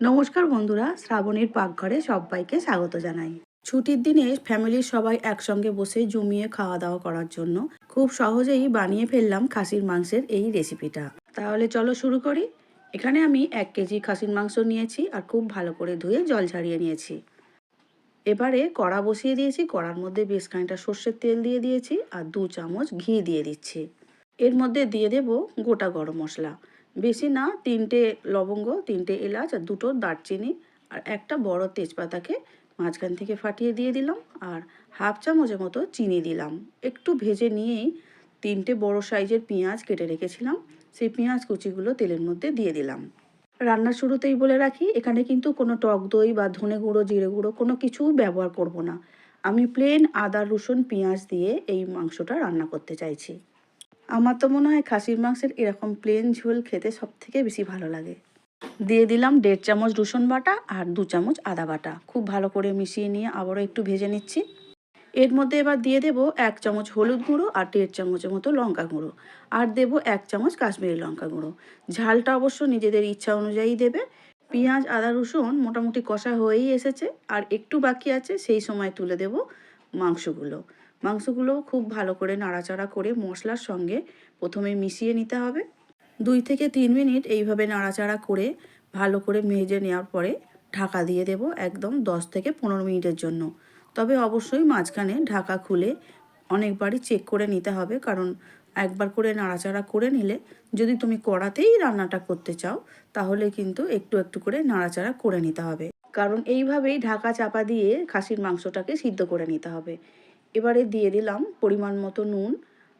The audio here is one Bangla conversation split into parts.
নমস্কার বন্ধুরা, শ্রাবণীর পাকঘরে সবাইকে স্বাগত জানাই। ছুটির দিনে ফ্যামিলির সবাই একসঙ্গে বসে জমিয়ে খাওয়া দাওয়া করার জন্য খুব সহজেই বানিয়ে ফেললাম খাসির মাংসের এই রেসিপিটা। তাহলে চলো শুরু করি। এখানে আমি এক কেজি খাসির মাংস নিয়েছি আর খুব ভালো করে ধুয়ে জল ছাড়িয়ে নিয়েছি। এবারে কড়া বসিয়ে দিয়েছি, কড়ার মধ্যে বেশ খানিকটা সর্ষের তেল দিয়ে দিয়েছি আর দু চামচ ঘি দিয়ে দিচ্ছি। এর মধ্যে দিয়ে দেব গোটা গরম মশলা। বেশি না, তিনটে লবঙ্গ, তিনটে এলাচ আর দুটো দারচিনি আর একটা বড় তেজপাতাকে মাঝখান থেকে ফাটিয়ে দিয়ে দিলাম আর হাফ চামচের মতো চিনি দিলাম। একটু ভেজে নিয়েই তিনটে বড় সাইজের পেঁয়াজ কেটে রেখেছিলাম, সেই পেঁয়াজ কুচিগুলো তেলের মধ্যে দিয়ে দিলাম। রান্নার শুরুতেই বলে রাখি, এখানে কিন্তু কোনো টক দই বা ধনে গুঁড়ো, জিরে গুঁড়ো কোনো কিছু ব্যবহার করব না। আমি প্লেন আদা, রসুন, পেঁয়াজ দিয়ে এই মাংসটা রান্না করতে চাইছি। আমার তো মনে হয় খাসির মাংসের এরকম প্লেন ঝোল খেতে সব থেকে বেশি ভালো লাগে। দিয়ে দিলাম দেড় চামচ রসুন বাটা আর দু চামচ আদা বাটা। খুব ভালো করে মিশিয়ে নিয়ে আবারও একটু ভেজে নিচ্ছি। এর মধ্যে এবার দিয়ে দেবো এক চামচ হলুদ গুঁড়ো আর দেড় চামচের মতো লঙ্কা গুঁড়ো। আর দেবো এক চামচ কাশ্মীরি লঙ্কা গুঁড়ো। ঝালটা অবশ্য নিজেদের ইচ্ছা অনুযায়ী দেবে। পেঁয়াজ, আদা, রসুন মোটামুটি কষা হয়েই এসেছে। আর একটু বাকি আছে সেই সময় তুলে দেব মাংসগুলো। মাংসগুলো খুব ভালো করে নাড়াচাড়া করে মশলার সঙ্গে প্রথমে মিশিয়ে নিতে হবে। দুই থেকে তিন মিনিট এইভাবে নাড়াচাড়া করে ভালো করে মেজে নেওয়ার পরে ঢাকা দিয়ে দেব একদম দশ থেকে পনেরো মিনিটের জন্য। তবে অবশ্যই মাঝখানে ঢাকা খুলে অনেকবারই চেক করে নিতে হবে কারণ একবার করে নাড়াচাড়া করে নিলে যদি তুমি কড়াতেই রান্নাটা করতে চাও তাহলে কিন্তু একটু একটু করে নাড়াচাড়া করে নিতে হবে। কারণ এইভাবেই ঢাকা চাপা দিয়ে খাসির মাংসটাকে সিদ্ধ করে নিতে হবে। এবারে দিয়ে দিলাম পরিমাণ মতো নুন।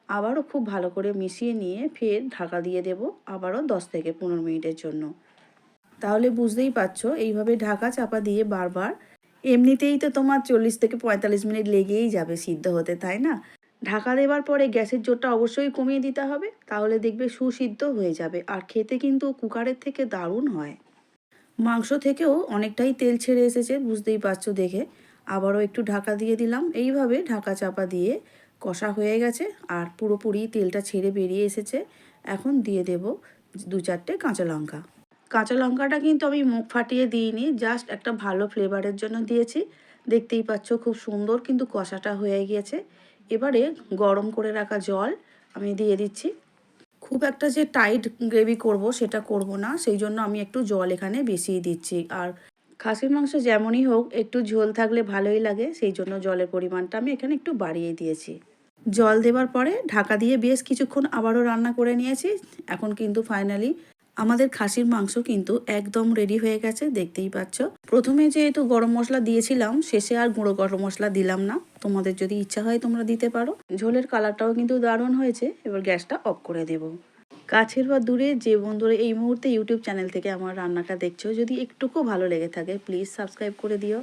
আবারও খুব ভালো করে মিশিয়ে নিয়ে ফের ঢাকা দিয়ে দেব আবারও দশ থেকে পনেরো মিনিটের জন্য। তাহলে বুঝতেই পারছ, এইভাবে ঢাকা চাপা দিয়ে বারবার, এমনিতেই তো তোমার চল্লিশ থেকে পঁয়তাল্লিশ মিনিট লেগেই যাবে সিদ্ধ হতে, তাই না? ঢাকা দেওয়ার পরে গ্যাসের জোরটা অবশ্যই কমিয়ে দিতে হবে, তাহলে দেখবে সুসিদ্ধ হয়ে যাবে, আর খেতে কিন্তু কুকারের থেকে দারুণ হয়। মাংস থেকেও অনেকটাই তেল ছেড়ে এসেছে, বুঝতেই পারছ দেখে। আবারও একটু ঢাকা দিয়ে দিলাম। এইভাবে ঢাকা চাপা দিয়ে কষা হয়ে গেছে আর পুরোপুরি তেলটা ছেড়ে বেরিয়ে এসেছে। এখন দিয়ে দেব দু চারটে কাঁচা লঙ্কা। কাঁচা লঙ্কাটা কিন্তু আমি মুখ ফাটিয়ে দিইনি, জাস্ট একটা ভালো ফ্লেভারের জন্য দিয়েছি। দেখতেই পাচ্ছ খুব সুন্দর কিন্তু কষাটা হয়ে গিয়েছে। এবারে গরম করে রাখা জল আমি দিয়ে দিচ্ছি। খুব একটা যে টাইট গ্রেভি করব সেটা করব না, সেই জন্য আমি একটু জল এখানে বেশিয়ে দিচ্ছি। আর খাসির মাংস যেমনই হোক, একটু ঝোল থাকলে ভালোই লাগে। সেই জন্য জলের পরিমাণটা আমি এখানে একটু বাড়িয়ে দিয়েছি। জল দেওয়ার পরে ঢাকা দিয়ে বেশ কিছুক্ষণ আবারও রান্না করে নিয়েছি। এখন কিন্তু ফাইনালি আমাদের খাসির মাংস কিন্তু একদম রেডি হয়ে গেছে, দেখতেই পাচ্ছ। প্রথমে যেহেতু গরম মশলা দিয়েছিলাম, শেষে আর গুঁড়ো গরম মশলা দিলাম না। তোমাদের যদি ইচ্ছা হয় তোমরা দিতে পারো। ঝোলের কালারটাও কিন্তু দারুণ হয়েছে। এবার গ্যাসটা অফ করে দেব। কাছের বা দূরে যে বন্ধুরা এই মুহূর্তে ইউটিউব চ্যানেল থেকে আমার রান্নাটা দেখছ, যদি একটুকু ভালো লেগে থাকে প্লিজ সাবস্ক্রাইব করে দিও।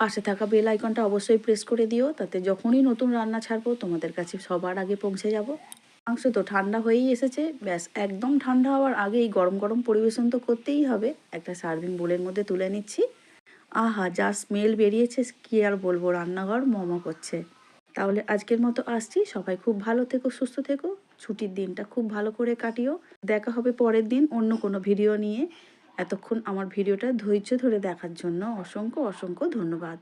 পাশে থাকা বেল আইকনটা অবশ্যই প্রেস করে দিও, তাতে যখনই নতুন রান্না ছাড়বো, তোমাদের কাছে সবার আগে পৌঁছে যাব। মাংস তো ঠান্ডা হয়েই এসেছে, ব্যাস একদম ঠান্ডা হওয়ার আগেই গরম গরম পরিবেশন তো করতেই হবে। একটা সার্ভিং বোলের মধ্যে তুলে নিচ্ছি। আহা, যা স্মেল বেরিয়েছে, কি আর বলব, রান্নাঘর মমা করছে। তাহলে আজকের মতো আসছি, সবাই খুব ভালো থেকো, সুস্থ থেকো। ছুটির দিনটা খুব ভালো করে কাটিও। দেখা হবে পরের দিন অন্য কোনো ভিডিও নিয়ে। এতক্ষণ আমার ভিডিওটা ধৈর্য ধরে দেখার জন্য অসংখ্য অসংখ্য ধন্যবাদ।